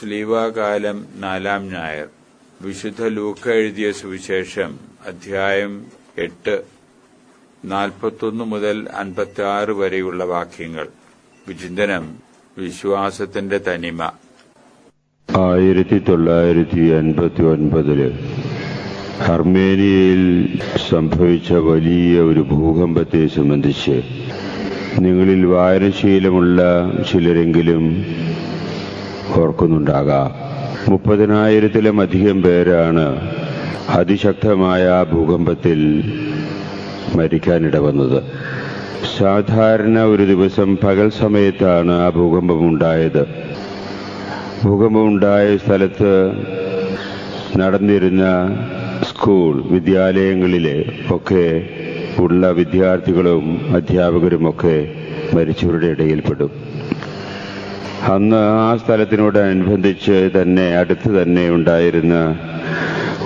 സ്ലീവാകാലം നാലാം ഞായർ. വിശുദ്ധ ലൂക്ക എഴുതിയ സുവിശേഷം അധ്യായം എട്ട് നാൽപ്പത്തൊന്ന് മുതൽ അൻപത്തി ആറ് വരെയുള്ള വാക്യങ്ങൾ. വിചിന്തനം വിശ്വാസത്തിന്റെ തനിമ. ആയിരത്തി തൊള്ളായിരത്തി അൻപത്തി ഒൻപതിൽ അർമേനിയയിൽ സംഭവിച്ച വലിയ ഒരു ഭൂകമ്പത്തെ സംബന്ധിച്ച് നിങ്ങളിൽ വായനശീലമുള്ള ചിലരെങ്കിലും ഓർക്കുന്നുണ്ടാകാം. മുപ്പതിനായിരത്തിലും അധികം പേരാണ് അതിശക്തമായ ഭൂകമ്പത്തിൽ മരിക്കാനിട വന്നത് സാധാരണ ഒരു ദിവസം പകൽ സമയത്താണ് ആ ഭൂകമ്പം ഉണ്ടായത്. ഭൂകമ്പമുണ്ടായ സ്ഥലത്ത് നടന്നിരുന്ന സ്കൂൾ വിദ്യാലയങ്ങളിലെ ഒക്കെ ഉള്ള വിദ്യാർത്ഥികളും അധ്യാപകരുമൊക്കെ മരിച്ചവരുടെ ഇടയിൽപ്പെടും. അന്ന് ആ സ്ഥലത്തിനോട് സ്ഥലത്തിനോടനുബന്ധിച്ച് തന്നെ അടുത്ത് തന്നെ ഉണ്ടായിരുന്ന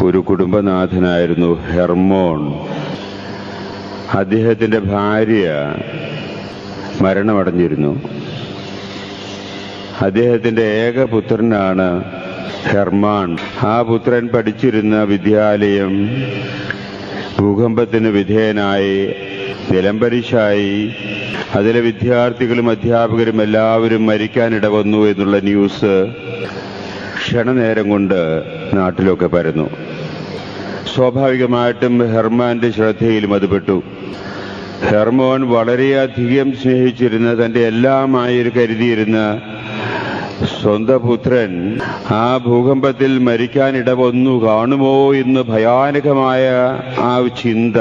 ഒരു കുടുംബനാഥനായിരുന്നു ഹെർമോൺ. അദ്ദേഹത്തിന്റെ ഭാര്യ മരണമടഞ്ഞിരുന്നു. അദ്ദേഹത്തിന്റെ ഏക പുത്രനാണ് ഹെർമാൻ ആ പുത്രൻ പഠിച്ചിരുന്ന വിദ്യാലയം ഭൂകമ്പത്തിന് വിധേയനായി നിലംപരിശായി അതിലെ വിദ്യാർത്ഥികളും അധ്യാപകരും എല്ലാവരും മരിക്കാനിട വന്നു എന്നുള്ള ന്യൂസ് ക്ഷണനേരം കൊണ്ട് നാട്ടിലൊക്കെ പരന്നു. സ്വാഭാവികമായിട്ടും ഹെർമാന്റെ ശ്രദ്ധയിലും അത് പെട്ടു. ഹെർമോൻ വളരെയധികം സ്നേഹിച്ചിരുന്ന തന്റെ എല്ലാമായി കരുതിയിരുന്ന സ്വന്തം പുത്രൻ ആ ഭൂകമ്പത്തിൽ മരിക്കാനിട വന്നു കാണുമോ എന്ന് ഭയാനകമായ ആ ചിന്ത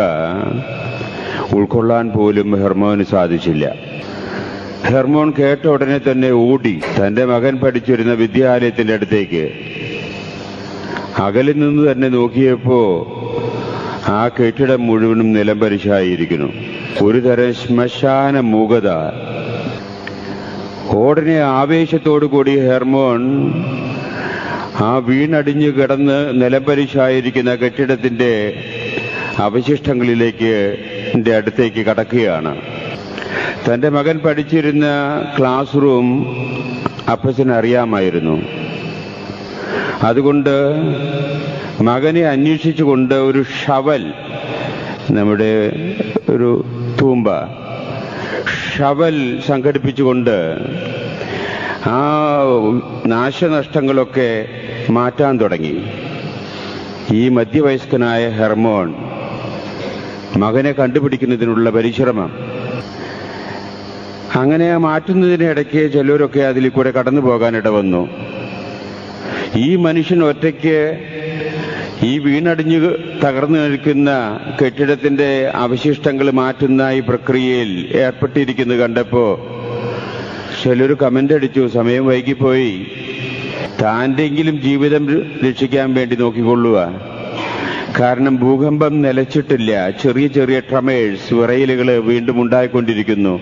ഉൾക്കൊള്ളാൻ പോലും ഹെർമോന് സാധിച്ചില്ല. ഹെർമോൻ കേട്ട ഉടനെ തന്നെ ഓടി തന്റെ മകൻ പഠിച്ചിരുന്ന വിദ്യാലയത്തിന്റെ അടുത്തേക്ക്. അകലിൽ നിന്ന് തന്നെ നോക്കിയപ്പോ ആ കെട്ടിടം മുഴുവനും നിലംപരിശായിരിക്കുന്നു ഒരു തരം ശ്മശാന മൂകത. ഉടനെ ആവേശത്തോടു കൂടി ഹെർമോൺ ആ വീണടിഞ്ഞു കിടന്ന് നിലംപരിശായിരിക്കുന്ന കെട്ടിടത്തിന്റെ അവശിഷ്ടങ്ങളിലേക്ക് അടുത്തേക്ക് കടക്കുകയാണ്. തന്റെ മകൻ പഠിച്ചിരുന്ന ക്ലാസ് റൂം അപ്പച്ചന് അറിയാമായിരുന്നു. അതുകൊണ്ട് മകനെ അന്വേഷിച്ചുകൊണ്ട് ഒരു ഷവൽ നമ്മുടെ ഒരു തൂമ്പ ഷവൽ സംഘടിപ്പിച്ചുകൊണ്ട് ആ നാശനഷ്ടങ്ങളൊക്കെ മാറ്റാൻ തുടങ്ങി. ഈ മധ്യവയസ്കനായ ഹെർമോൺ മകനെ കണ്ടുപിടിക്കുന്നതിനുള്ള പരിശ്രമം. അങ്ങനെ മാറ്റുന്നതിനിടയ്ക്ക് ചിലരൊക്കെ അതിൽ കൂടെ കടന്നു പോകാനിട വന്നു ഈ മനുഷ്യൻ ഒറ്റയ്ക്ക് ഈ വീണടിഞ്ഞു തകർന്നു നിൽക്കുന്ന കെട്ടിടത്തിന്റെ അവശിഷ്ടങ്ങൾ മാറ്റുന്ന ഈ പ്രക്രിയയിൽ ഏർപ്പെട്ടിരിക്കുന്നത് കണ്ടപ്പോ ചിലർ കമന്റ് അടിച്ചു സമയം വൈകിപ്പോയി. താന്റെങ്കിലും ജീവിതം രക്ഷിക്കാൻ വേണ്ടി നോക്കിക്കൊള്ളുക. കാരണം ഭൂകമ്പം നിലച്ചിട്ടില്ല. ചെറിയ ചെറിയ ട്രമേഴ്സ് വിറയലുകൾ വീണ്ടും ഉണ്ടായിക്കൊണ്ടിരിക്കുന്നു.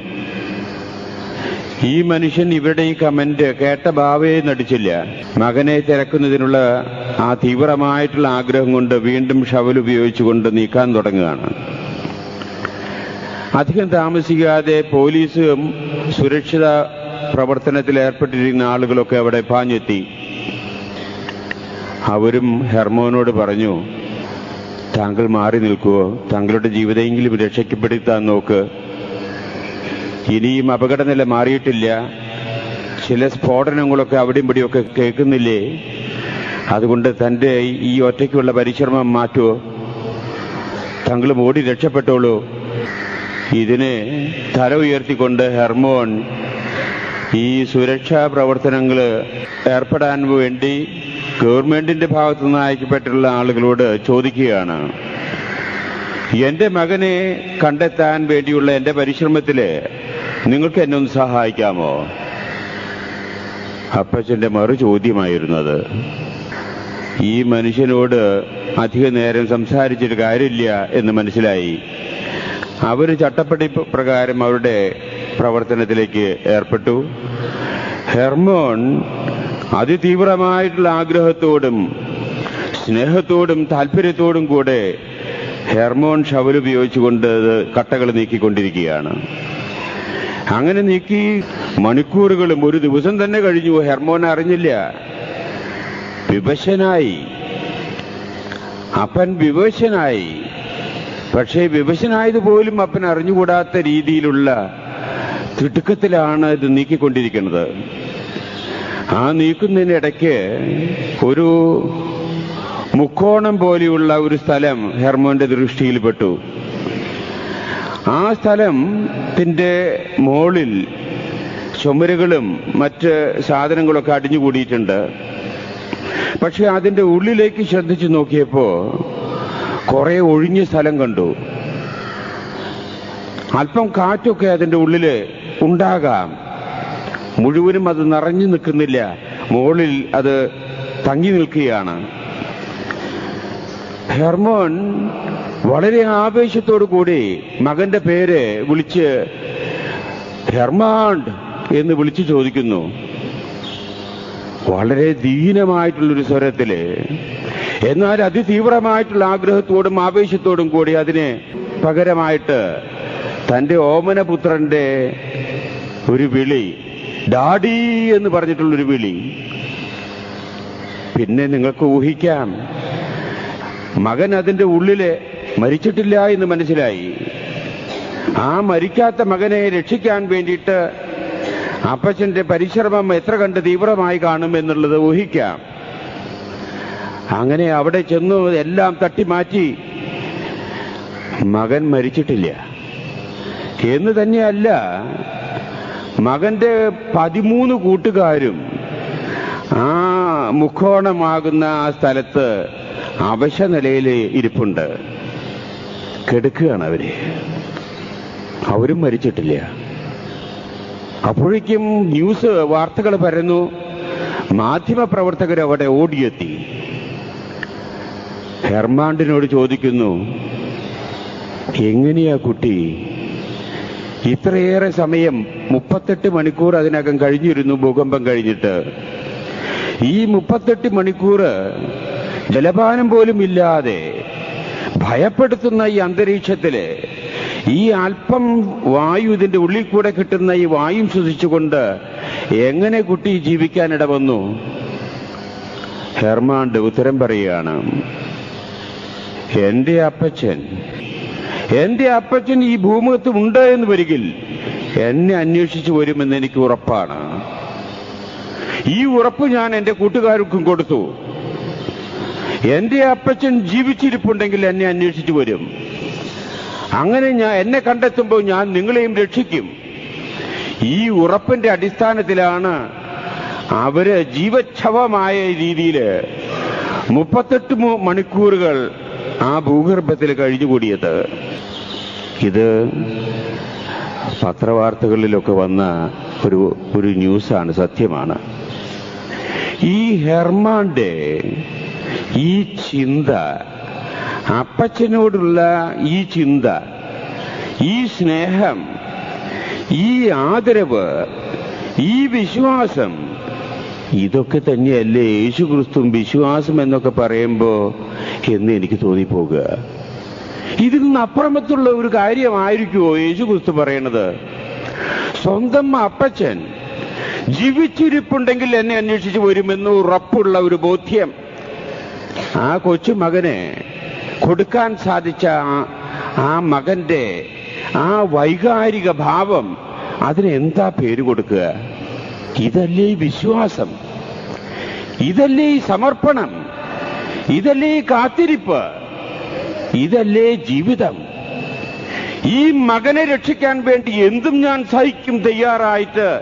ഈ മനുഷ്യൻ ഇവരുടെ ഈ കമന്റ് കേട്ട ഭാവയെ നടിച്ചില്ല. മകനെ തിരക്കുന്നതിനുള്ള ആ തീവ്രമായിട്ടുള്ള ആഗ്രഹം കൊണ്ട് വീണ്ടും ഷവൽ ഉപയോഗിച്ചുകൊണ്ട് നീക്കാൻ തുടങ്ങുകയാണ്. അധികം താമസിക്കാതെ പോലീസും സുരക്ഷിത പ്രവർത്തനത്തിൽ ഏർപ്പെട്ടിരിക്കുന്ന ആളുകളൊക്കെ അവിടെ പാഞ്ഞെത്തി. അവരും ഹെർമോനോട് പറഞ്ഞു താങ്കൾ മാറി നിൽക്കുവോ? താങ്കളുടെ ജീവിതമെങ്കിലും രക്ഷയ്ക്കപ്പെടുത്താൻ നോക്ക്. ഇനിയും അപകടനില മാറിയിട്ടില്ല. ചില സ്ഫോടനങ്ങളൊക്കെ അവിടെയും ഇവിടെയൊക്കെ കേൾക്കുന്നില്ലേ? അതുകൊണ്ട് തന്റെ ഈ ഒറ്റയ്ക്കുള്ള പരിശ്രമം മാറ്റുമോ താങ്കൾ ഓടി രക്ഷപ്പെട്ടോളൂ. ഇതിന് തല ഉയർത്തിക്കൊണ്ട് ഹെർമോൻ ഈ സുരക്ഷാ പ്രവർത്തനങ്ങൾ ഏർപ്പെടാൻ വേണ്ടി ഗവൺമെന്റിന്റെ ഭാഗത്തു നിന്ന് അയക്കപ്പെട്ടുള്ള ആളുകളോട് ചോദിക്കുകയാണ്. എന്റെ മകനെ കണ്ടെത്താൻ വേണ്ടിയുള്ള എന്റെ പരിശ്രമത്തിൽ നിങ്ങൾക്ക് എന്നെ ഒന്ന് സഹായിക്കാമോ? അപ്പച്ചന്റെ മറു ചോദ്യമായിരുന്നത്. ഈ മനുഷ്യനോട് അധിക നേരം സംസാരിച്ചിട്ട് കാര്യമില്ല എന്ന് മനസ്സിലായി. അവർ ചട്ടപ്പടി പ്രകാരം അവരുടെ പ്രവർത്തനത്തിലേക്ക് ഏർപ്പെട്ടു. ഹെർമോൺ അതിതീവ്രമായിട്ടുള്ള ആഗ്രഹത്തോടും സ്നേഹത്തോടും താല്പര്യത്തോടും കൂടെ ഹെർമോൺ ഷവൽ ഉപയോഗിച്ചുകൊണ്ട് കട്ടകൾ നീക്കിക്കൊണ്ടിരിക്കുകയാണ്. അങ്ങനെ നീക്കി മണിക്കൂറുകളും ഒരു ദിവസം തന്നെ കഴിഞ്ഞു. ഹെർമോൻ അറിഞ്ഞില്ല. വിവശനായി. അപ്പൻ വിവശനായി. പക്ഷേ വിവശനായത് പോലും അപ്പൻ അറിഞ്ഞുകൂടാത്ത രീതിയിലുള്ള തിടുക്കത്തിലാണ് ഇത് നീക്കിക്കൊണ്ടിരിക്കുന്നത്. ആ നീക്കുന്നതിനിടയ്ക്ക് ഒരു മുക്കോണം പോലെയുള്ള ഒരു സ്ഥലം ഹെർമോന്റെ ദൃഷ്ടിയിൽപ്പെട്ടു. ആ സ്ഥലത്തിന്റെ മുകളിൽ ചുമരുകളും മറ്റ് സാധനങ്ങളൊക്കെ അടിഞ്ഞുകൂടിയിട്ടുണ്ട്. പക്ഷെ അതിന്റെ ഉള്ളിലേക്ക് ശ്രദ്ധിച്ചു നോക്കിയപ്പോ കുറെ ഒഴിഞ്ഞ സ്ഥലം കണ്ടു. അല്പം കാറ്റൊക്കെ അതിന്റെ ഉള്ളിൽ ഉണ്ടാകാം. മുഴുവനും അത് നിറഞ്ഞു നിൽക്കുന്നില്ല. മുകളിൽ അത് തങ്ങി നിൽക്കുകയാണ്. ഹെർമോൻ വളരെ ആവേശത്തോടു കൂടി മകന്റെ പേര് വിളിച്ച് ഹെർമാണ്ട് എന്ന് വിളിച്ചു ചോദിക്കുന്നു. വളരെ ദീനമായിട്ടുള്ളൊരു സ്വരത്തിൽ. എന്നാൽ അതിതീവ്രമായിട്ടുള്ള ആഗ്രഹത്തോടും ആവേശത്തോടും കൂടി അതിന് പകരമായിട്ട് തന്റെ ഓമനപുത്രന്റെ ഒരു വിളി ഡാഡി എന്ന് പറഞ്ഞിട്ടുള്ളൊരു വിളി. പിന്നെ നിങ്ങൾക്ക് ഊഹിക്കാം. മകൻ അതിന്റെ ഉള്ളിലെ മരിച്ചിട്ടില്ല എന്ന് മനസ്സിലായി. ആ മരിക്കാത്ത മകനെ രക്ഷിക്കാൻ വേണ്ടിയിട്ട് അപ്പച്ചന്റെ പരിശ്രമം എത്ര കണ്ട് തീവ്രമായി കാണും എന്നുള്ളത് ഊഹിക്കാം. അങ്ങനെ അവിടെ ചെന്നു എല്ലാം തട്ടിമാറ്റി മകൻ മരിച്ചിട്ടില്ല. എന്ന് തന്നെയല്ല മകന്റെ പതിമൂന്ന് കൂട്ടുകാരും ആ മുഖോണമാകുന്ന ആ സ്ഥലത്ത് അവശ നിലയിൽ ഇരിപ്പുണ്ട്. കെടുക്കുകയാണ് അവർ അവരും മരിച്ചിട്ടില്ല. അപ്പോഴേക്കും ന്യൂസ് വാർത്തകൾ പരന്നു. മാധ്യമപ്രവർത്തകർ അവിടെ ഓടിയെത്തി. ഹെർമാണ്ടിനോട് ചോദിക്കുന്നു എങ്ങനെയാ കുട്ടി? ഇത്രയേറെ സമയം മുപ്പത്തെട്ട് മണിക്കൂർ അതിനകം കഴിഞ്ഞിരുന്നു ഭൂകമ്പം കഴിഞ്ഞിട്ട്. ഈ മുപ്പത്തെട്ട് മണിക്കൂർ ജലപാനം പോലും ഇല്ലാതെ ഭയപ്പെടുത്തുന്ന ഈ അന്തരീക്ഷത്തിൽ ഈ അല്പം വായു ഇതിന്റെ ഉള്ളിൽ കൂടെ കിട്ടുന്ന ഈ വായും ശ്വസിച്ചുകൊണ്ട് എങ്ങനെ കുട്ടി ജീവിക്കാനിട വന്നു ഹെർമാണ്ട് ഉത്തരം പറയുകയാണ്. എന്റെ അപ്പച്ചൻ എന്റെ അപ്പച്ചൻ ഈ ഭൂമുഖത്ത് ഉണ്ട് എന്ന് വരികിൽ എന്നെ അന്വേഷിച്ചു വരുമെന്ന് എനിക്ക് ഉറപ്പാണ്. ഈ ഉറപ്പ് ഞാൻ എന്റെ കൂട്ടുകാർക്കും കൊടുത്തു. എന്റെ അപ്പച്ചൻ ജീവിച്ചിരിപ്പുണ്ടെങ്കിൽ എന്നെ അന്വേഷിച്ചു വരും. അങ്ങനെ ഞാൻ എന്നെ കണ്ടെത്തുമ്പോൾ ഞാൻ നിങ്ങളെയും രക്ഷിക്കും. ഈ ഉറപ്പിന്റെ അടിസ്ഥാനത്തിലാണ് അവർ ജീവച്ഛവമായ രീതിയിൽ മുപ്പത്തെട്ട് മണിക്കൂറുകൾ ആ ഭൂഗർഭത്തിൽ കഴിഞ്ഞുകൂടിയത്. ഇത് പത്രവാർത്തകളിലൊക്കെ വന്ന ഒരു ഒരു ന്യൂസാണ് സത്യമാണ്. ഈ ഹെർമാന്റെ ഈ ചിന്ത അപ്പച്ചനോടുള്ള ഈ ചിന്ത ഈ സ്നേഹം ഈ ആദരവ് ഈ വിശ്വാസം ഇതൊക്കെ തന്നെയല്ലേ യേശു ക്രിസ്തുവും വിശ്വാസം എന്നൊക്കെ പറയുമ്പോ എന്ന് എനിക്ക് തോന്നിപ്പോകുക. ഇതിൽ നിന്ന് അപ്പുറമത്തുള്ള ഒരു കാര്യമായിരിക്കുമോ? യേശു ക്രിസ്തു പറയണത് സ്വന്തം അപ്പച്ചൻ ജീവിച്ചിരിപ്പുണ്ടെങ്കിൽ എന്നെ അന്വേഷിച്ച് വരുമെന്ന് ഉറപ്പുള്ള ഒരു ബോധ്യം ആ കൊച്ചു മകനെ കൊടുക്കാൻ സാധിച്ച ആ- മകന്റെ ആ വൈകാരിക ഭാവം അതിന് എന്താ പേര് കൊടുക്കുക? ഇതല്ലേ വിശ്വാസം? ഇതല്ലേ സമർപ്പണം? ഇതല്ലേ കാത്തിരിപ്പ്? ഇതല്ലേ ജീവിതം? ഈ മകനെ രക്ഷിക്കാൻ വേണ്ടി എന്തും ഞാൻ സഹിക്കും തയ്യാറായിട്ട്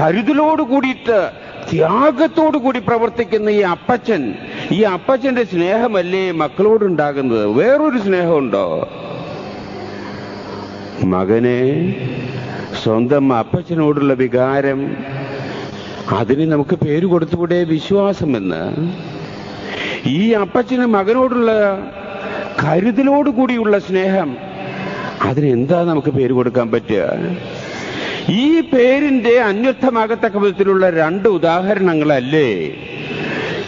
കരുതലോട് കൂടിയിട്ട് ത്യാഗത്തോടു കൂടി പ്രവർത്തിക്കുന്ന ഈ അപ്പച്ചൻ ഈ അപ്പച്ചന്റെ സ്നേഹമല്ലേ മക്കളോടുണ്ടാകുന്നത്? വേറൊരു സ്നേഹമുണ്ടോ? മകനെ സ്വന്തം അപ്പച്ചനോടുള്ള വികാരം അതിന് നമുക്ക് പേര് കൊടുത്തുകൂടെ വിശ്വാസമെന്ന്? ഈ അപ്പച്ചന് മകനോടുള്ള കരുതലോട് കൂടിയുള്ള സ്നേഹം. അതിനെന്താ നമുക്ക് പേര് കൊടുക്കാൻ പറ്റുക? ഈ പേരിന്റെ അന്വർത്ഥമാകത്തക്ക വിധത്തിലുള്ള രണ്ട് ഉദാഹരണങ്ങളല്ലേ?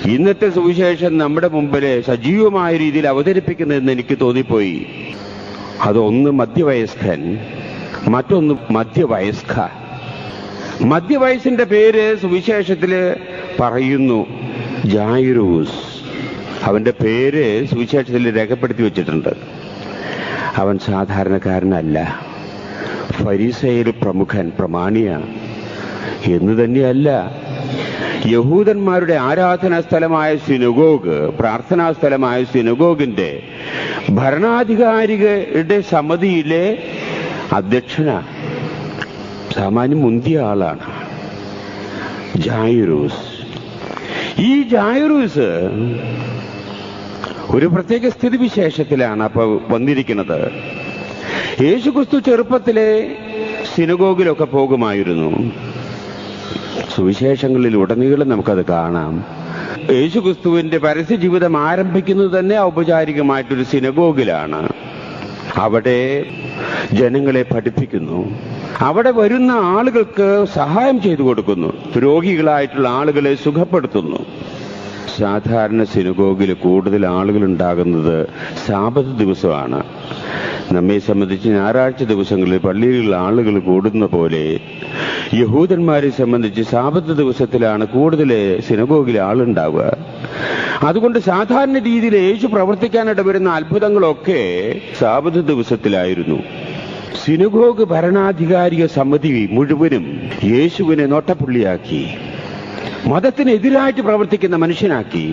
ഇന്നത്തെ സുവിശേഷം നമ്മുടെ മുമ്പിൽ സജീവമായ രീതിയിൽ അവതരിപ്പിക്കുന്നതെന്ന് എനിക്ക് തോന്നിപ്പോയി. അതൊന്ന് മധ്യവയസ്കൻ മറ്റൊന്ന് മധ്യവയസ്ക. മധ്യവയസ്സിന്റെ പേര് സുവിശേഷത്തിൽ പറയുന്നു ജായിറൂസ്. അവന്റെ പേര് സുവിശേഷത്തിൽ രേഖപ്പെടുത്തി വെച്ചിട്ടുണ്ട്. അവൻ സാധാരണക്കാരനല്ല. ഫരീസയിൽ പ്രമുഖൻ പ്രമാണിയാണ് എന്ന് തന്നെയല്ല. യഹൂദന്മാരുടെ ആരാധനാ സ്ഥലമായ സിനുഗോഗ് പ്രാർത്ഥനാ സ്ഥലമായ സിനുഗോഗിന്റെ ഭരണാധികാരികളുടെ സമിതിയിലെ അധ്യക്ഷന. സാമാന്യം മുന്തിയ ആളാണ്. ജായിറൂസ്. ഈ ജായിറൂസ് ഒരു പ്രത്യേക സ്ഥിതിവിശേഷത്തിലാണ് അപ്പൊ വന്നിരിക്കുന്നത്. യേശുക്രിസ്തു ചെറുപ്പത്തിലെ സിനഗോഗിലൊക്കെ പോകുമായിരുന്നു. സുവിശേഷങ്ങളിൽ ഉടനീളം നമുക്കത് കാണാം. യേശുക്രിസ്തുവിന്റെ പരസ്യ ജീവിതം ആരംഭിക്കുന്നത് തന്നെ ഔപചാരികമായിട്ടൊരു സിനഗോഗിലാണ്. അവിടെ ജനങ്ങളെ പഠിപ്പിക്കുന്നു. അവിടെ വരുന്ന ആളുകൾക്ക് സഹായം ചെയ്തു കൊടുക്കുന്നു. രോഗികളായിട്ടുള്ള ആളുകളെ സുഖപ്പെടുത്തുന്നു. സാധാരണ സിനുഗോഗിൽ കൂടുതൽ ആളുകൾ ഉണ്ടാകുന്നത് സാബത്ത് ദിവസമാണ്. നമ്മെ സംബന്ധിച്ച് ഞായറാഴ്ച ദിവസങ്ങളിൽ പള്ളിയിലുള്ള ആളുകൾ കൂടുന്ന പോലെ യഹൂദന്മാരെ സംബന്ധിച്ച് സാബത്ത് ദിവസത്തിലാണ് കൂടുതൽ സിനഗോഗിൽ ആളുണ്ടാവുക. അതുകൊണ്ട് സാധാരണ രീതിയിൽ യേശു പ്രവർത്തിക്കാനിട വരുന്ന അത്ഭുതങ്ങളൊക്കെ സാബത്ത് ദിവസത്തിലായിരുന്നു. സിനുഗോഗ് ഭരണാധികാരിക സമിതി മുഴുവനും യേശുവിനെ നോട്ടപ്പുള്ളിയാക്കി. മതത്തിനെതിരായിട്ട് പ്രവർത്തിക്കുന്ന മനുഷ്യനാക്കി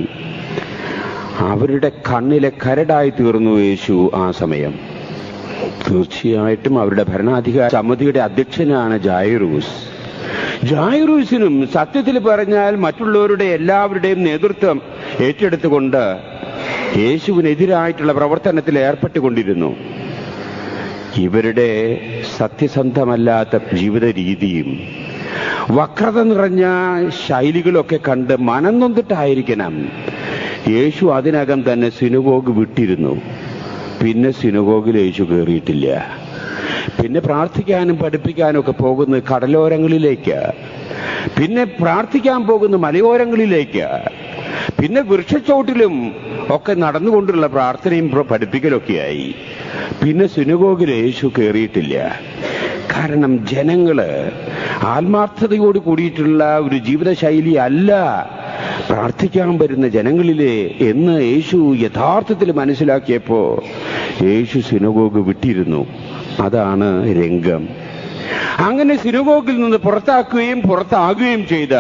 അവരുടെ കണ്ണിലെ കരടായി തീർന്നു യേശു ആ സമയം. തീർച്ചയായിട്ടും അവരുടെ ഭരണാധികാര സമിതിയുടെ അധ്യക്ഷനാണ് ജായിറൂസ്. ജായിറൂസിനും സത്യത്തിൽ പറഞ്ഞാൽ മറ്റുള്ളവരുടെ എല്ലാവരുടെയും നേതൃത്വം ഏറ്റെടുത്തുകൊണ്ട് യേശുവിനെതിരായിട്ടുള്ള പ്രവർത്തനത്തിൽ ഏർപ്പെട്ടുകൊണ്ടിരുന്നു. ഇവരുടെ സത്യസന്ധമല്ലാത്ത ജീവിത രീതിയും വക്രത നിറഞ്ഞ ശൈലികളൊക്കെ കണ്ട് മനം നൊന്നിട്ടായിരിക്കണം യേശു അതിനകം തന്നെ സിനുഗോഗ് വിട്ടിരുന്നു. പിന്നെ സിനുഗോഗിൽ യേശു കയറിയിട്ടില്ല പിന്നെ പ്രാർത്ഥിക്കാനും പഠിപ്പിക്കാനും ഒക്കെ പോകുന്നത് കടലോരങ്ങളിലേക്ക്. പിന്നെ പ്രാർത്ഥിക്കാൻ പോകുന്ന മലയോരങ്ങളിലേക്ക്. പിന്നെ വൃക്ഷച്ചോട്ടിലും ഒക്കെ നടന്നുകൊണ്ടുള്ള പ്രാർത്ഥനയും പ്ര- പഠിപ്പിക്കലൊക്കെയായി. പിന്നെ സിനുഗോഗിൽ യേശു കയറിയിട്ടില്ല കാരണം ജനങ്ങൾ ആത്മാർത്ഥതയോട് കൂടിയിട്ടുള്ള ഒരു ജീവിതശൈലി അല്ല. പ്രാർത്ഥിക്കാൻ വരുന്ന ജനങ്ങളിലെ എന്ന് യേശു യഥാർത്ഥത്തിൽ മനസ്സിലാക്കിയപ്പോ യേശു സിനഗോഗ് വിട്ടിരുന്നു. അതാണ് രംഗം. അങ്ങനെ സിനഗോഗിൽ നിന്ന് പുറത്താക്കുകയും പുറത്താകുകയും ചെയ്ത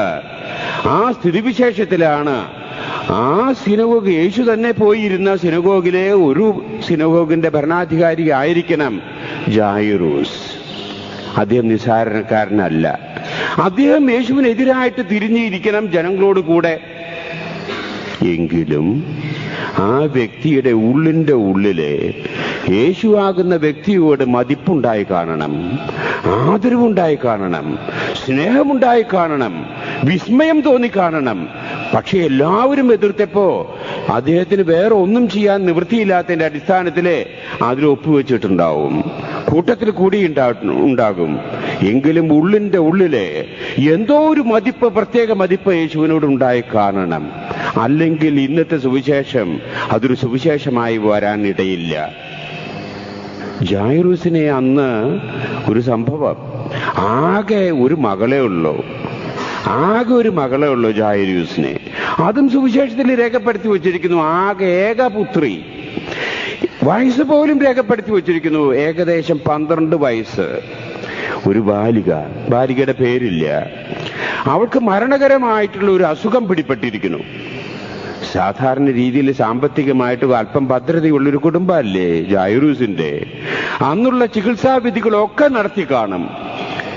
ആ സ്ഥിതിവിശേഷത്തിലാണ് ആ സിനഗോഗ് യേശു തന്നെ പോയിരുന്ന സിനഗോഗിലെ ഒരു സിനഗോഗിന്റെ ഭരണാധികാരി ആയിരിക്കണം ജായിറൂസ്. അദ്ദേഹം നിസ്സാരണക്കാരനല്ല അദ്ദേഹം യേശുവിനെതിരായിട്ട് തിരിഞ്ഞിരിക്കണം ജനങ്ങളോട് കൂടെ. എങ്കിലും ആ വ്യക്തിയുടെ ഉള്ളിന്റെ ഉള്ളിൽ യേശുവാകുന്ന വ്യക്തിയോട് മതിപ്പുണ്ടായി കാണണം ആദരവുണ്ടായി കാണണം സ്നേഹമുണ്ടായി കാണണം വിസ്മയം തോന്നി കാണണം. പക്ഷെ എല്ലാവരും എതിർത്തപ്പോ അദ്ദേഹത്തിന് വേറെ ഒന്നും ചെയ്യാൻ നിവൃത്തിയില്ലാത്തതിന്റെ അടിസ്ഥാനത്തിൽ അതിൽ ഒപ്പുവെച്ചിട്ടുണ്ടാവും. കൂട്ടത്തിൽ കൂടി ഉണ്ടാകും. എങ്കിലും ഉള്ളിന്റെ ഉള്ളിൽ എന്തോ ഒരു മതിപ്പ് പ്രത്യേക മതിപ്പ് യേശുവിനോട് ഉണ്ടായി കാണണം. അല്ലെങ്കിൽ ഇന്നത്തെ സുവിശേഷം അതൊരു സുവിശേഷമായി വരാൻ ഇടയില്ല ജായറൂസിനെ അന്ന് ഒരു സംഭവം. ആകെ ഒരു മകളേ ഉള്ളൂ. ആകെ ഒരു മകളേ ഉള്ളൂ ജായരൂസിനെ അതും സുവിശേഷത്തിൽ രേഖപ്പെടുത്തി വച്ചിരിക്കുന്നു ആകെ ഏകപുത്രി. വയസ്സ് പോലും രേഖപ്പെടുത്തി വച്ചിരിക്കുന്നു ഏകദേശം പന്ത്രണ്ട് വയസ്സ്. ഒരു ബാലിക ബാലികയുടെ പേരില്ല. അവൾക്ക് മരണകരമായിട്ടുള്ള ഒരു അസുഖം പിടിപ്പെട്ടിരിക്കുന്നു സാധാരണ രീതിയിൽ സാമ്പത്തികമായിട്ട് അല്പം ഭദ്രതയുള്ളൊരു കുടുംബമല്ലേ ജൈറൂസിന്റെ അന്നുള്ള ചികിത്സാവിധികളൊക്കെ നടത്തി കാണും.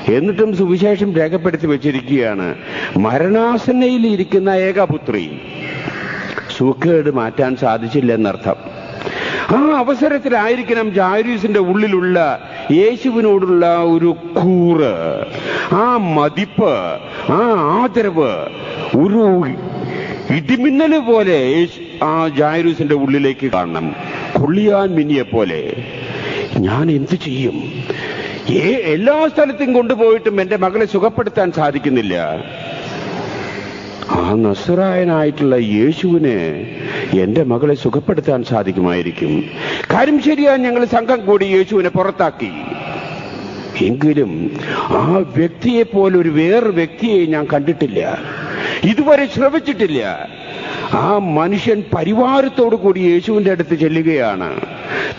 എന്നിട്ടും സുവിശേഷം രേഖപ്പെടുത്തി വെച്ചിരിക്കുകയാണ്. മരണാസനയിൽ ഇരിക്കുന്ന ഏകപുത്രി. സൂക്കേട് മാറ്റാൻ സാധിച്ചില്ല എന്നർത്ഥം ആ അവസരത്തിലായിരിക്കണം ജാരീസിന്റെ ഉള്ളിലുള്ള യേശുവിനോടുള്ള ഒരു കൂറ് ആ മതിപ്പ് ആ ആദരവ് ഒരു ഇടിമിന്നൽ പോലെ ആ ജായരൂസിന്റെ ഉള്ളിലേക്ക് കാണണം. കൊള്ളിയാൻ മിന്നിയെ പോലെ ഞാൻ എന്ത് ചെയ്യും? എല്ലാ സ്ഥലത്തും കൊണ്ടുപോയിട്ടും എന്റെ മകളെ സുഖപ്പെടുത്താൻ സാധിക്കുന്നില്ല. ആ നസുറായനായിട്ടുള്ള യേശുവിന് എന്റെ മകളെ സുഖപ്പെടുത്താൻ സാധിക്കുമായിരിക്കും. കാര്യം ശരിയാ ഞങ്ങൾ സംഘം കൂടി യേശുവിനെ പുറത്താക്കി. എങ്കിലും ആ വ്യക്തിയെ പോലെ ഒരു വേറൊരു വ്യക്തിയെ ഞാൻ കണ്ടിട്ടില്ല. ഇതുവരെ ശ്രമിച്ചിട്ടില്ല ആ മനുഷ്യൻ പരിവാരത്തോടു കൂടി യേശുവിന്റെ അടുത്ത് ചെല്ലുകയാണ്.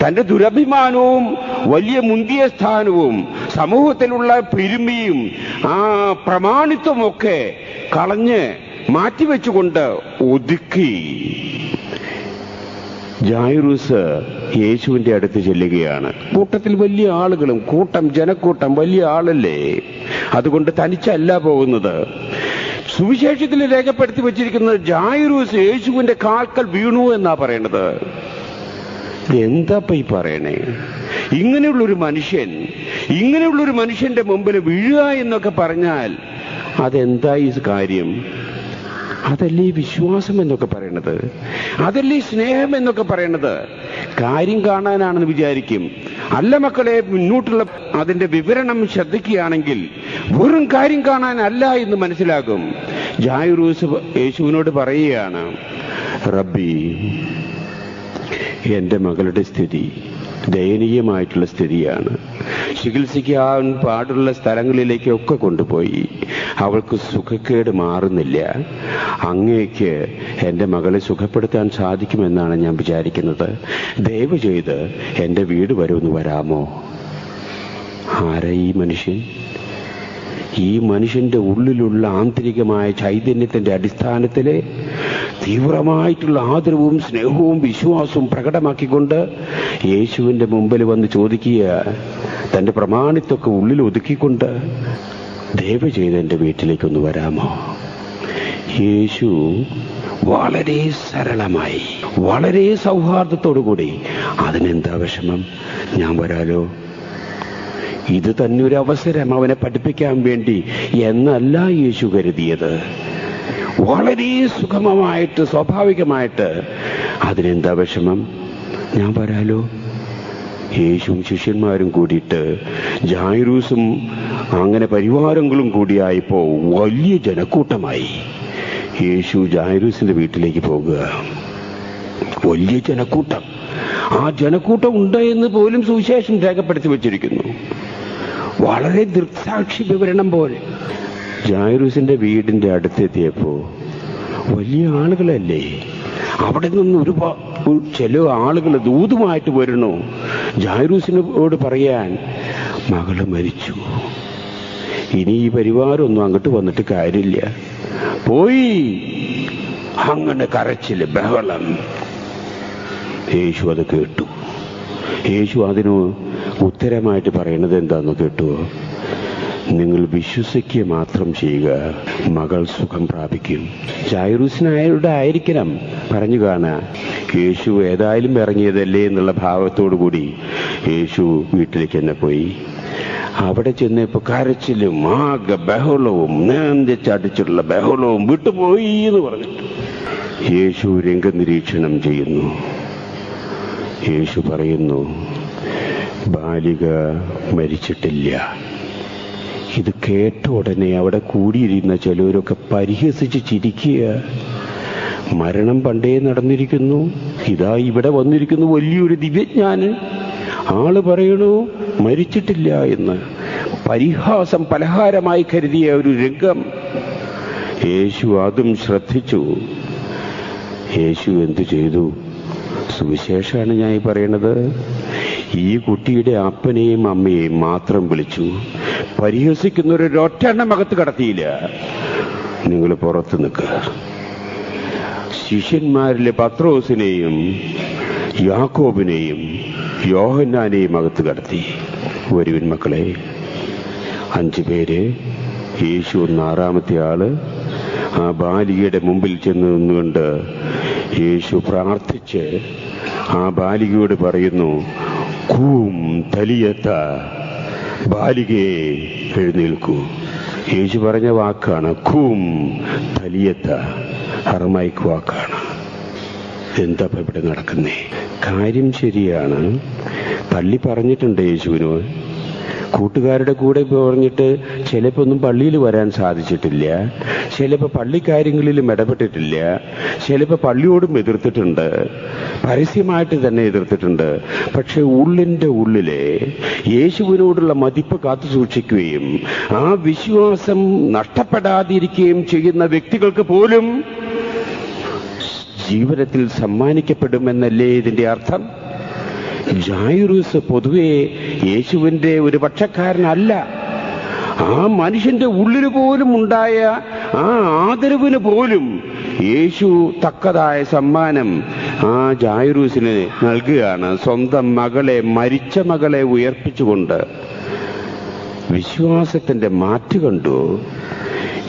തന്റെ ദുരഭിമാനവും വലിയ മുന്തിയ സ്ഥാനവും സമൂഹത്തിലുള്ള പെരുമയും ആ പ്രമാണിത്വമൊക്കെ കളഞ്ഞ് മാറ്റിവെച്ചുകൊണ്ട് ഒതുക്കി. ജായിറൂസ് യേശുവിന്റെ അടുത്ത് ചെല്ലുകയാണ്. കൂട്ടത്തിൽ വലിയ ആളുകളും കൂട്ടം ജനക്കൂട്ടം വലിയ ആളല്ലേ? അതുകൊണ്ട് തനിച്ചല്ല പോകുന്നത്. സുവിശേഷത്തിൽ രേഖപ്പെടുത്തി വെച്ചിരിക്കുന്നത് ജായിറൂസ് യേശുവിന്റെ കാൽക്കൽ വീണു എന്നാ പറയണത്. എന്താപ്പ ഈ പറയണേ? ഇങ്ങനെയുള്ളൊരു മനുഷ്യൻ ഇങ്ങനെയുള്ളൊരു മനുഷ്യന്റെ മുമ്പിൽ വീഴുക എന്നൊക്കെ പറഞ്ഞാൽ അതെന്താ ഈ കാര്യം? അതല്ലേ വിശ്വാസം എന്നൊക്കെ പറയണത്? അതല്ലേ സ്നേഹം എന്നൊക്കെ പറയണത്? കാര്യം കാണാനാണെന്ന് വിചാരിക്കും. അല്ല മക്കളെ മുന്നോട്ടുള്ള അതിന്റെ വിവരണം ശ്രദ്ധിക്കുകയാണെങ്കിൽ വെറും കാര്യം കാണാനല്ല എന്ന് മനസ്സിലാകും. ജായുറൂസ് യേശുവിനോട് പറയുകയാണ് റബ്ബി എന്റെ മകളുടെ സ്ഥിതി ദയനീയമായിട്ടുള്ള സ്ഥിതിയാണ്. ചികിത്സിക്കാൻ പാടുള്ള സ്ഥലങ്ങളിലേക്കൊക്കെ കൊണ്ടുപോയി. അവൾക്ക് സുഖക്കേട് മാറുന്നില്ല. അങ്ങേക്ക് എന്റെ മകളെ സുഖപ്പെടുത്താൻ സാധിക്കുമെന്നാണ് ഞാൻ വിചാരിക്കുന്നത്. ദയവ് ചെയ്ത് എന്റെ വീട് വരെ ഒന്ന് വരാമോ? ആരാ ഈ മനുഷ്യൻ? ഈ മനുഷ്യന്റെ ഉള്ളിലുള്ള ആന്തരികമായ ചൈതന്യത്തിന്റെ അടിസ്ഥാനത്തിൽ തീവ്രമായിട്ടുള്ള ആദരവും സ്നേഹവും വിശ്വാസവും പ്രകടമാക്കിക്കൊണ്ട് യേശുവിന്റെ മുമ്പിൽ വന്ന് ചോദിക്കുക തന്റെ പ്രമാണിത്വമൊക്കെ ഉള്ളിൽ ഒതുക്കിക്കൊണ്ട് ദയവ് ചെയ്ത് എന്റെ വീട്ടിലേക്കൊന്ന് വരാമോ? യേശു വളരെ സരളമായി വളരെ സൗഹാർദ്ദത്തോടു കൂടി അതിനെന്താ വിഷമം? ഞാൻ വരാലോ? ഇത് തന്നെ ഒരു അവസരം അവനെ പഠിപ്പിക്കാൻ വേണ്ടി എന്നല്ല യേശു കരുതിയത്. വളരെ സുഗമമായിട്ട് സ്വാഭാവികമായിട്ട് അതിനെന്താ വിഷമം? ഞാൻ വരാലോ യേശും ശിഷ്യന്മാരും കൂടിയിട്ട് ജായിറൂസും അങ്ങനെ പരിവാരങ്ങളും കൂടിയായപ്പോ വലിയ ജനക്കൂട്ടമായി. യേശു ജായിറൂസിന്റെ വീട്ടിലേക്ക് പോകുക. വലിയ ജനക്കൂട്ടം. ആ ജനക്കൂട്ടം ഉണ്ട് എന്ന് പോലും സുവിശേഷം രേഖപ്പെടുത്തി വച്ചിരിക്കുന്നു. വളരെ ദൃക്സാക്ഷി വിവരണം പോലെ. ജായിറൂസിന്റെ വീടിന്റെ അടുത്തെത്തിയപ്പോ വലിയ ആളുകളല്ലേ? അവിടെ നിന്ന് ഒരു ചില ആളുകൾ ദൂതുമായിട്ട് വരുന്നു. ജായിറൂസിനോട് പറയാൻ മകൾ മരിച്ചു. ഇനി ഈ പരിവാരമൊന്നും അങ്ങോട്ട് വന്നിട്ട് കാര്യമില്ല. പോയി. അങ്ങനെ കരച്ചിൽ ബഹളം. യേശു അത് കേട്ടു. യേശു അതിന് ഉത്തരമായിട്ട് പറയണത് എന്താന്ന് കേട്ടുവോ? നിങ്ങൾ വിശ്വസിക്കുക മാത്രം ചെയ്യുക. മകൾ സുഖം പ്രാപിക്കും. ജൈറൂസിനായരുടെ ആയിരിക്കണം പറഞ്ഞു കാണാ യേശു ഏതായാലും ഇറങ്ങിയതല്ലേ എന്നുള്ള ഭാവത്തോടു കൂടി യേശു വീട്ടിലേക്ക് തന്നെ പോയി. അവിടെ ചെന്നപ്പോ കരച്ചിലും ആകെ ബഹളവും നേന്തിച്ചടിച്ചിട്ടുള്ള ബഹളവും വിട്ടുപോയി എന്ന് പറഞ്ഞിട്ട് യേശു രംഗനിരീക്ഷണം ചെയ്യുന്നു. യേശു പറയുന്നു ബാലിക മരിച്ചിട്ടില്ല. ഇത് കേട്ട ഉടനെ അവിടെ കൂടിയിരുന്ന ചിലരൊക്കെ പരിഹസിച്ച് ചിരിക്കുക. മരണം പണ്ടേ നടന്നിരിക്കുന്നു. ഇതാ ഇവിടെ വന്നിരിക്കുന്നു വലിയൊരു ദിവ്യജ്ഞാനൻ ആൾ പറയണു മരിച്ചിട്ടില്ല എന്ന്. പരിഹാസം പലഹാരമായി കരുതിയ ഒരു രംഗം. യേശു അതും ശ്രദ്ധിച്ചു. യേശു എന്തു ചെയ്തു? സുവിശേഷമാണ് ഞാൻ ഈ പറയണത്. ഈ കുട്ടിയുടെ അപ്പനെയും അമ്മയെയും മാത്രം വിളിച്ചു. പരിഹസിക്കുന്ന ഒരു ഒറ്റണ്ണം അകത്ത് കടത്തിയില്ല. നിങ്ങൾ പുറത്ത് നിൽക്കുക ശിഷ്യന്മാരിലെ പത്രോസിനെയും യാക്കോബിനെയും യോഹന്നാനെയും അകത്ത് കടത്തി. വരുവിൻ മക്കളെ അഞ്ചു പേര് യേശു എന്ന ആറാമത്തെ ആൾ ആ ബാലികയുടെ മുമ്പിൽ ചെന്ന് നിന്നുകൊണ്ട് യേശു പ്രാർത്ഥിച്ച് ആ ബാലികയോട് പറയുന്നു കൂം തലിയത്ത. ബാലികയെ എഴുന്നേൽക്കൂ. യേശു പറഞ്ഞ വാക്കാണ് കൂം തലിയത്ത. ഹർമായിക്ക് വാക്കാണ്. എന്താ ഇവിടെ നടക്കുന്നേ? കാര്യം ശരിയാണ്. പള്ളി പറഞ്ഞിട്ടുണ്ട് യേശുവിന് കൂട്ടുകാരുടെ കൂടെ പറഞ്ഞിട്ട് ചിലപ്പോൾ ഒന്നും പള്ളിയിൽ വരാൻ സാധിച്ചിട്ടില്ല. ചിലപ്പോ പള്ളിക്കാര്യങ്ങളിലും ഇടപെട്ടിട്ടില്ല. ചിലപ്പോൾ പള്ളിയോടും എതിർത്തിട്ടുണ്ട്. പരസ്യമായിട്ട് തന്നെ എതിർത്തിട്ടുണ്ട്. പക്ഷെ ഉള്ളിന്റെ ഉള്ളിലെ യേശുവിനോടുള്ള മതിപ്പ് കാത്തു സൂക്ഷിക്കുകയും ആ വിശ്വാസം നഷ്ടപ്പെടാതിരിക്കുകയും ചെയ്യുന്ന വ്യക്തികൾക്ക് പോലും ജീവിതത്തിൽ സമ്മാനിക്കപ്പെടുമെന്നല്ലേ ഇതിന്റെ അർത്ഥം? ജായുറൂസ് പൊതുവെ യേശുവിന്റെ ഒരു പക്ഷക്കാരനല്ല. ആ മനുഷ്യന്റെ ഉള്ളിൽ പോലും ഉണ്ടായ ആ ആദരവിന് പോലും യേശു തക്കതായ സമ്മാനം ആ ജായുറൂസിന് നൽകുകയാണ്. സ്വന്തം മകളെ മരിച്ച മകളെ ഉയർപ്പിച്ചുകൊണ്ട്. വിശ്വാസത്തിന്റെ മാറ്റ് കണ്ടു.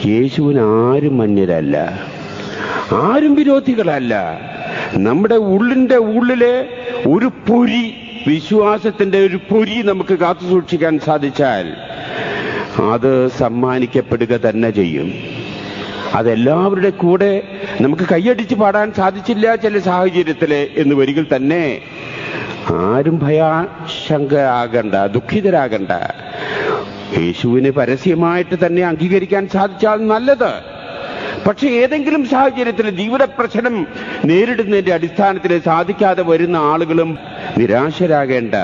യേശുവിന് ആരും മന്യരല്ല ആരും വിരോധികളല്ല. നമ്മുടെ ഉള്ളിന്റെ ഉള്ളിലെ ഒരു പൊരി വിശ്വാസത്തിന്റെ ഒരു പൊരി നമുക്ക് കാത്തു സൂക്ഷിക്കാൻ സാധിച്ചാൽ അത് സമ്മാനിക്കപ്പെടുക തന്നെ ചെയ്യും. അതെല്ലാവരുടെ കൂടെ നമുക്ക് കൈയടിച്ച് പാടാൻ സാധിച്ചില്ല ചില സാഹചര്യത്തിൽ എന്ന് വരികിൽ തന്നെ ആരും ഭയാശങ്ക ആകണ്ട ദുഃഖിതരാകണ്ട. യേശുവിനെ പരസ്യമായിട്ട് തന്നെ അംഗീകരിക്കാൻ സാധിച്ചാൽ നല്ലത്. പക്ഷെ ഏതെങ്കിലും സാഹചര്യത്തിൽ ജീവിത പ്രശ്നം നേരിടുന്നതിന്റെ അടിസ്ഥാനത്തിൽ സാധിക്കാതെ വരുന്ന ആളുകളും നിരാശരാകേണ്ട.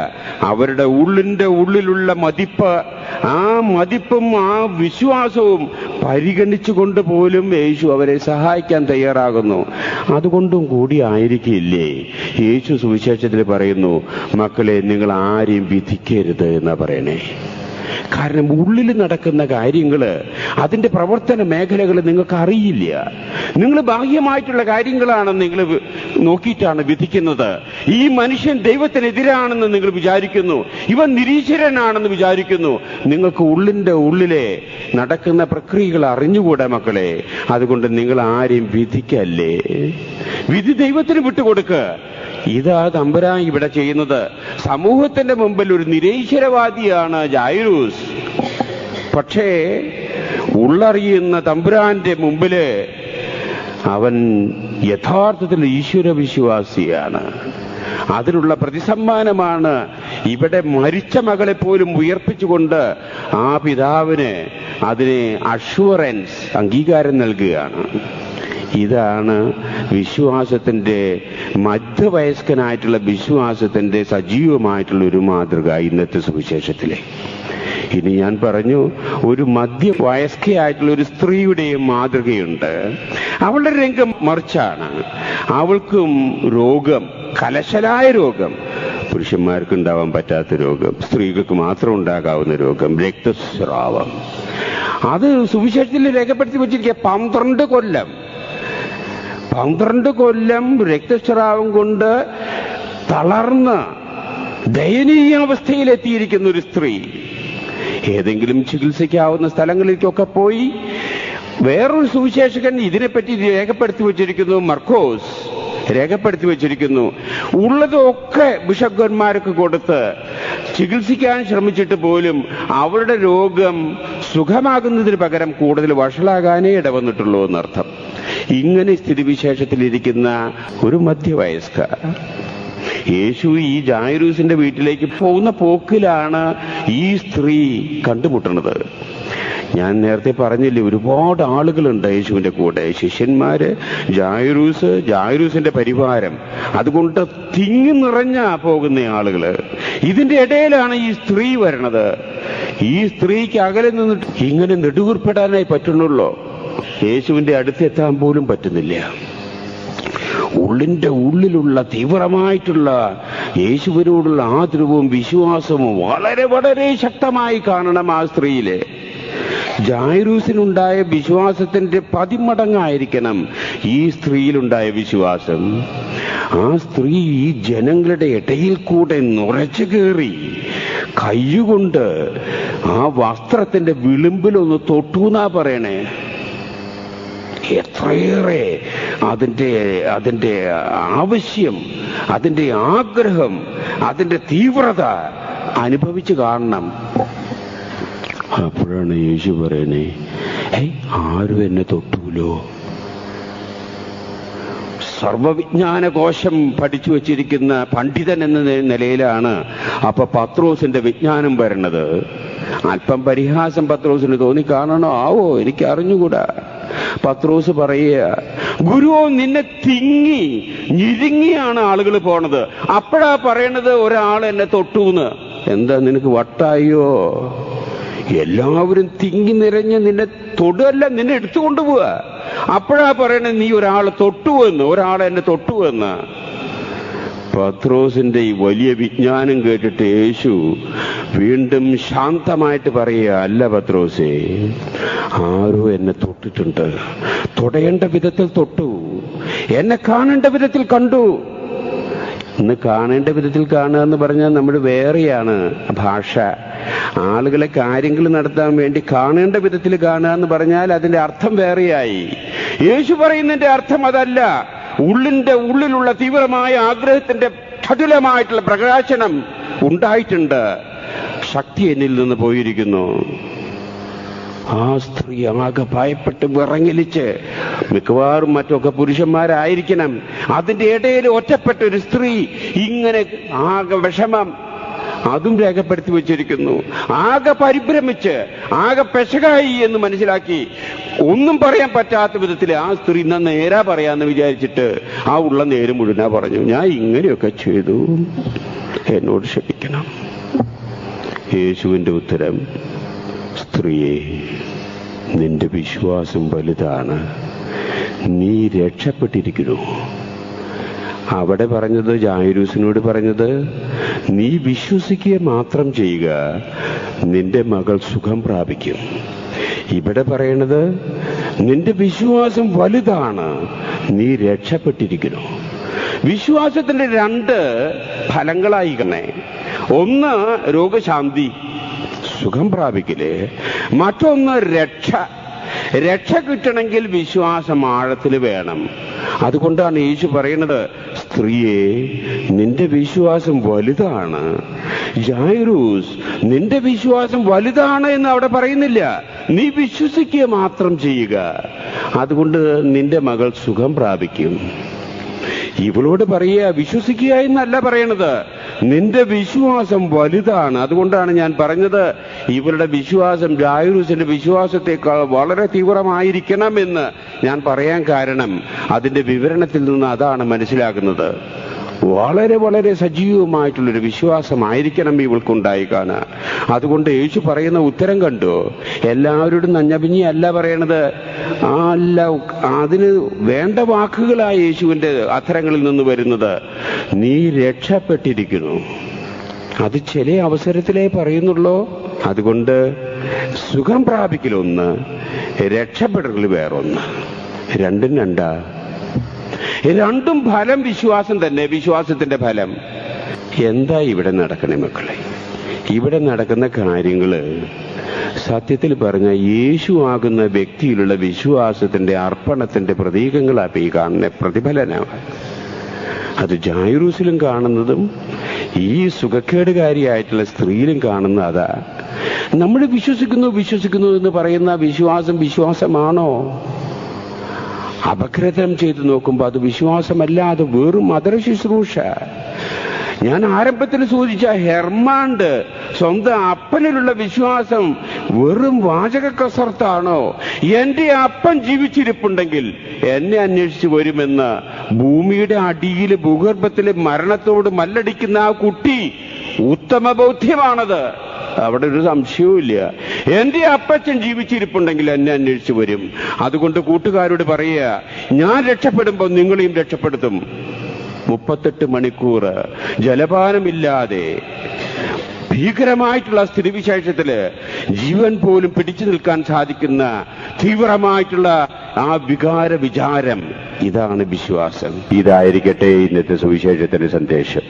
അവരുടെ ഉള്ളിന്റെ ഉള്ളിലുള്ള മതിപ്പ് ആ മതിപ്പും ആ വിശ്വാസവും പരിഗണിച്ചുകൊണ്ട് പോലും യേശു അവരെ സഹായിക്കാൻ തയ്യാറാകുന്നു. അതുകൊണ്ടും കൂടി ആയിരിക്കില്ലേ? യേശു സുവിശേഷത്തിൽ പറയുന്നു മക്കളെ നിങ്ങൾ ആരെയും വിധിക്കരുത് എന്നാ പറയണേ. കാരണം ഉള്ളിൽ നടക്കുന്ന കാര്യങ്ങൾ അതിന്റെ പ്രവർത്തന മേഖലകൾ നിങ്ങൾക്ക് അറിയില്ല. നിങ്ങൾ ബാഹ്യമായിട്ടുള്ള കാര്യങ്ങളാണ് നിങ്ങൾ നോക്കിയിട്ടാണ് വിധിക്കുന്നത്. ഈ മനുഷ്യൻ ദൈവത്തിനെതിരാണെന്ന് നിങ്ങൾ വിചാരിക്കുന്നു. ഇവൻ നിരീശ്വരനാണെന്ന് വിചാരിക്കുന്നു. നിങ്ങൾക്ക് ഉള്ളിന്റെ ഉള്ളിലെ നടക്കുന്ന പ്രക്രിയകൾ അറിഞ്ഞുകൂടെ മക്കളെ. അതുകൊണ്ട് നിങ്ങൾ ആരെയും വിധിക്കല്ലേ? വിധി ദൈവത്തിന് വിട്ടുകൊടുക്കുക ഇതാ തമ്പുരാൻ ഇവിടെ ചെയ്യുന്നത്. സമൂഹത്തിന്റെ മുമ്പിൽ ഒരു നിരീശ്വരവാദിയാണ് ജായുസ് പക്ഷേ ഉള്ളറിയുന്ന തമ്പുരാന്റെ മുമ്പിൽ അവൻ യഥാർത്ഥത്തിൽ ഈശ്വര വിശ്വാസിയാണ് അതിനുള്ള പ്രതിസമ്മാനമാണ് ഇവിടെ മരിച്ച മകളെ പോലും ഉയർപ്പിച്ചുകൊണ്ട് ആ പിതാവിന് അതിനെ അഷുറൻസ് അംഗീകാരം നൽകുകയാണ്. ഇതാണ് വിശ്വാസത്തിന്റെ മധ്യവയസ്കനായിട്ടുള്ള വിശ്വാസത്തിന്റെ സജീവമായിട്ടുള്ള ഒരു മാതൃക ഇന്നത്തെ സുവിശേഷത്തിലെ. ഇനി ഞാൻ പറഞ്ഞു ഒരു മധ്യവയസ്കയായിട്ടുള്ള ഒരു സ്ത്രീയുടെയും മാതൃകയുണ്ട്. അവളുടെ രംഗം മറിച്ചാണ്. അവൾക്കും രോഗം കലശലായ രോഗം പുരുഷന്മാർക്ക് ഉണ്ടാവാൻ പറ്റാത്ത രോഗം സ്ത്രീകൾക്ക് മാത്രം ഉണ്ടാകാവുന്ന രോഗം രക്തസ്രാവം. അത് സുവിശേഷത്തിൽ രേഖപ്പെടുത്തി വെച്ചിരിക്കുക പന്ത്രണ്ട് കൊല്ലം പന്ത്രണ്ട് കൊല്ലം രക്തസ്രാവം കൊണ്ട് തളർന്ന് ദയനീയാവസ്ഥയിലെത്തിയിരിക്കുന്ന ഒരു സ്ത്രീ. ഏതെങ്കിലും ചികിത്സിക്കാവുന്ന സ്ഥലങ്ങളിലേക്കൊക്കെ പോയി വേറൊരു സുവിശേഷകൻ ഇതിനെപ്പറ്റി രേഖപ്പെടുത്തി വച്ചിരിക്കുന്നു. മർക്കോസ് രേഖപ്പെടുത്തി വച്ചിരിക്കുന്നു. ഉള്ളതൊക്കെ ബിഷപ്പന്മാർക്ക് കൊടുത്ത് ചികിത്സിക്കാൻ ശ്രമിച്ചിട്ട് പോലും അവരുടെ രോഗം സുഖമാകുന്നതിന് പകരം കൂടുതൽ വഷളാകാനേ ഇടവന്നിട്ടുള്ളൂ എന്നർത്ഥം. ഇങ്ങനെ സ്ഥിതിവിശേഷത്തിലിരിക്കുന്ന ഒരു മധ്യവയസ്ക. യേശു ഈ ജായറൂസിന്റെ വീട്ടിലേക്ക് പോകുന്ന പോക്കിലാണ് ഈ സ്ത്രീ കണ്ടുമുട്ടുന്നത്. ഞാൻ നേരത്തെ പറഞ്ഞില്ലേ ഒരുപാട് ആളുകളുണ്ട് യേശുവിന്റെ കൂടെ. ശിഷ്യന്മാര് ജായറൂസ് ജായറൂസിന്റെ പരിവാരം. അതുകൊണ്ട് തിങ്ങി നിറഞ്ഞ പോകുന്ന ആളുകൾ. ഇതിന്റെ ഇടയിലാണ് ഈ സ്ത്രീ വരണത്. ഈ സ്ത്രീക്ക് അകലെ നിന്നിട്ട് ഇങ്ങനെ നെടുകുർപ്പെടാനായി പറ്റുന്നുള്ളൂ? യേശുവിന്റെ അടുത്തെത്താൻ പോലും പറ്റുന്നില്ല. ഉള്ളിന്റെ ഉള്ളിലുള്ള തീവ്രമായിട്ടുള്ള യേശുവിനോടുള്ള ആദരവും വിശ്വാസവും വളരെ വളരെ ശക്തമായി കാണണം ആ സ്ത്രീയിൽ. ജായറൂസിനുണ്ടായ വിശ്വാസത്തിന്റെ പതിമടങ്ങായിരിക്കണം ഈ സ്ത്രീയിലുണ്ടായ വിശ്വാസം. ആ സ്ത്രീ ഈ ജനങ്ങളുടെ ഇടയിൽ കൂടെ നുറച്ചു കയറി കയ്യുകൊണ്ട് ആ വസ്ത്രത്തിന്റെ വിളിമ്പിലൊന്ന് തൊട്ടു എന്നാ പറയണേ. എത്രയേറെ അതിന്റെ അതിന്റെ ആവശ്യം അതിന്റെ ആഗ്രഹം അതിന്റെ തീവ്രത അനുഭവിച്ചു കാണണം. അപ്പോഴാണ് യേശു പറയണേ ഏയ് ആരും എന്നെ തൊട്ടൂലോ? സർവവിജ്ഞാന കോശം പഠിച്ചു വച്ചിരിക്കുന്ന പണ്ഡിതൻ എന്ന നിലയിലാണ് അപ്പൊ പത്രോസിന്റെ വിജ്ഞാനം വരണത്. അല്പം പരിഹാസം പത്രോസിന് തോന്നി കാണണോ? ആവോ എനിക്ക് അറിഞ്ഞുകൂടാ പത്രോസ് പറയുക ഗുരുവോ നിന്നെ തിങ്ങി ഞിരുങ്ങിയാണ് ആളുകൾ പോണത്. അപ്പോഴാ പറയണത് ഒരാൾ എന്നെ തൊട്ടൂന്ന്. എന്താ നിനക്ക് വട്ടായോ? എല്ലാവരും തിങ്ങി നിറഞ്ഞ് നിന്നെ തൊടുകല്ല നിന്നെ എടുത്തുകൊണ്ടുപോവാ അപ്പോഴാ പറയണത് നീ ഒരാളെ തൊട്ടുവെന്ന് ഒരാൾ എന്നെ തൊട്ടുവെന്ന്. പത്രോസിന്റെ ഈ വലിയ വിജ്ഞാനം കേട്ടിട്ട് യേശു വീണ്ടും ശാന്തമായിട്ട് പറയുക അല്ല പത്രോസേ ആരോ എന്നെ തൊട്ടിട്ടുണ്ട്. തൊടയേണ്ട വിധത്തിൽ തൊട്ടു. എന്നെ കാണേണ്ട വിധത്തിൽ കണ്ടു. ഇന്ന് കാണേണ്ട വിധത്തിൽ കാണുക എന്ന് പറഞ്ഞാൽ നമ്മൾ വേറെയാണ് ഭാഷ. ആളുകളെ കാര്യങ്ങൾ നടത്താൻ വേണ്ടി കാണേണ്ട വിധത്തിൽ കാണുക എന്ന് പറഞ്ഞാൽ അതിന്റെ അർത്ഥം വേറെയായി. യേശു പറയുന്നതിന്റെ അർത്ഥം അതല്ല. ഉള്ളിന്റെ ഉള്ളിലുള്ള തീവ്രമായ ആഗ്രഹത്തിന്റെ ചടുലമായിട്ടുള്ള പ്രകാശനം ഉണ്ടായിട്ടുണ്ട്. ശക്തി എന്നിൽ നിന്ന് പോയിരിക്കുന്നു. ആ സ്ത്രീ ആകെ ഭയപ്പെട്ട് വിറങ്ങലിച്ച് മിക്കവാറും മറ്റൊക്കെ പുരുഷന്മാരായിരിക്കണം. അതിന്റെ ഇടയിൽ ഒറ്റപ്പെട്ട ഒരു സ്ത്രീ ഇങ്ങനെ ആകെ വിഷമം അതും രേഖപ്പെടുത്തി വെച്ചിരിക്കുന്നു. ആകെ പരിഭ്രമിച്ച് ആകെ പെശകായി എന്ന് മനസ്സിലാക്കി. ഒന്നും പറയാൻ പറ്റാത്ത വിധത്തിൽ ആ സ്ത്രീ ഇന്ന നേരാ പറയാന്ന് വിചാരിച്ചിട്ട് ആ ഉള്ള നേരം മുഴുവനാ പറഞ്ഞു ഞാൻ ഇങ്ങനെയൊക്കെ ചെയ്തു. എന്നോട് ക്ഷമിക്കണം. യേശുവിന്റെ ഉത്തരം സ്ത്രീയെ നിന്റെ വിശ്വാസം വലുതാണ്. നീ രക്ഷപ്പെട്ടിരിക്കുന്നു. അവിടെ പറഞ്ഞത് ജായരൂസിനോട് പറഞ്ഞത് നീ വിശ്വസിക്കുക മാത്രം ചെയ്യുക നിന്റെ മകൾ സുഖം പ്രാപിക്കും. ഇവിടെ പറയണത് നിന്റെ വിശ്വാസം വലുതാണ് നീ രക്ഷപ്പെട്ടിരിക്കുന്നു. വിശ്വാസത്തിന്റെ രണ്ട് ഫലങ്ങളായിക്കണേ. ഒന്ന് രോഗശാന്തി സുഖം പ്രാപിക്കൽ. മറ്റൊന്ന് രക്ഷ. രക്ഷ കിട്ടണമെങ്കിൽ വിശ്വാസം ആഴത്തിൽ വേണം. അതുകൊണ്ടാണ് യേശു പറയുന്നത് സ്ത്രീയെ നിന്റെ വിശ്വാസം വലുതാണ്. ജായറൂസ് നിന്റെ വിശ്വാസം വലുതാണ് എന്ന് അവിടെ പറയുന്നില്ല. നീ വിശ്വസിക്കുക മാത്രം ചെയ്യുക. അതുകൊണ്ട് നിന്റെ മകൾ സുഖം പ്രാപിക്കും. ഇവളോട് പറയുക വിശ്വസിക്കുക എന്നല്ല പറയണത്. നിന്റെ വിശ്വാസം വലുതാണ്. അതുകൊണ്ടാണ് ഞാൻ പറഞ്ഞത് ഇവരുടെ വിശ്വാസം ജായൂസിന്റെ വിശ്വാസത്തെക്കാൾ വളരെ തീവ്രമായിരിക്കണം എന്ന് ഞാൻ പറയാൻ കാരണം അതിന്റെ വിവരണത്തിൽ നിന്ന് അതാണ് മനസ്സിലാകുന്നത്. വളരെ വളരെ സജീവമായിട്ടുള്ളൊരു വിശ്വാസമായിരിക്കണം ഇവൾക്കുണ്ടായിക്കാണ്. അതുകൊണ്ട് യേശു പറയുന്ന ഉത്തരം കണ്ടു. എല്ലാവരോടും നഞ്ഞപിഞ്ഞി അല്ല പറയണത്. ആ അല്ല അതിന് വേണ്ട വാക്കുകളായ യേശുവിന്റെ അത്തരങ്ങളിൽ നിന്ന് വരുന്നത്. നീ രക്ഷപ്പെട്ടിരിക്കുന്നു. അത് ചില അവസരത്തിലേ പറയുന്നുള്ളൂ. അതുകൊണ്ട് സുഖം പ്രാപിക്കലൊന്ന് രക്ഷപ്പെടൽ വേറൊന്ന്. രണ്ടും രണ്ടാ. രണ്ടും ഫലം വിശ്വാസം തന്നെ വിശ്വാസത്തിന്റെ ഫലം. എന്താ ഇവിടെ നടക്കണേ മക്കളെ? ഇവിടെ നടക്കുന്ന കാര്യങ്ങൾ സത്യത്തിൽ പറഞ്ഞ യേശു ആകുന്ന വ്യക്തിയിലുള്ള വിശ്വാസത്തിന്റെ അർപ്പണത്തിന്റെ പ്രതീകങ്ങളാണ് ഈ കാണുന്ന പ്രതിഫലനമാണ് അത് ജായൂറൂസിലും കാണുന്നതും ഈ സുഖക്കേടുകാരിയായിട്ടുള്ള സ്ത്രീയിലും കാണുന്ന അതാ. നമ്മൾ വിശ്വസിക്കുന്നു വിശ്വസിക്കുന്നു എന്ന് പറയുന്ന വിശ്വാസം വിശ്വാസമാണോ? അപഗ്രഥനം ചെയ്തു നോക്കുമ്പോൾ അത് വിശ്വാസമല്ല അത് വെറും മദർ ശുശ്രൂഷ. ഞാൻ ആരംഭത്തിൽ സൂചിച്ച ഹെർമാണ്ട് സ്വന്തം അപ്പനിലുള്ള വിശ്വാസം വെറും വാചക കസർത്താണോ എന്റെ അപ്പൻ ജീവിച്ചിരിപ്പുണ്ടെങ്കിൽ എന്നെ അന്വേഷിച്ചു വരുമെന്ന് ഭൂമിയുടെ അടിയിൽ ഭൂഗർഭത്തിലെ മരണത്തോട് മല്ലടിക്കുന്ന ആ കുട്ടി ഉത്തമ ബോധ്യമാണത് അവിടെ ഒരു സംശയവുമില്ല എന്റെ അപ്പച്ചൻ ജീവിച്ചിരിപ്പുണ്ടെങ്കിൽ എന്നെ അന്വേഷിച്ചു വരും. അതുകൊണ്ട് കൂട്ടുകാരോട് പറയുക ഞാൻ രക്ഷപ്പെടുമ്പോൾ നിങ്ങളെയും രക്ഷപ്പെടുത്തും. മുപ്പത്തെട്ട് മണിക്കൂർ ജലപാനമില്ലാതെ ഭീകരമായിട്ടുള്ള സ്ഥിതിവിശേഷത്തിൽ ജീവൻ പോലും പിടിച്ചു നിൽക്കാൻ സാധിക്കുന്ന തീവ്രമായിട്ടുള്ള ആ വികാര വിചാരം. ഇതാണ് വിശ്വാസം. ഇതായിരിക്കട്ടെ ഇന്നത്തെ സുവിശേഷത്തിന്റെ സന്ദേശം.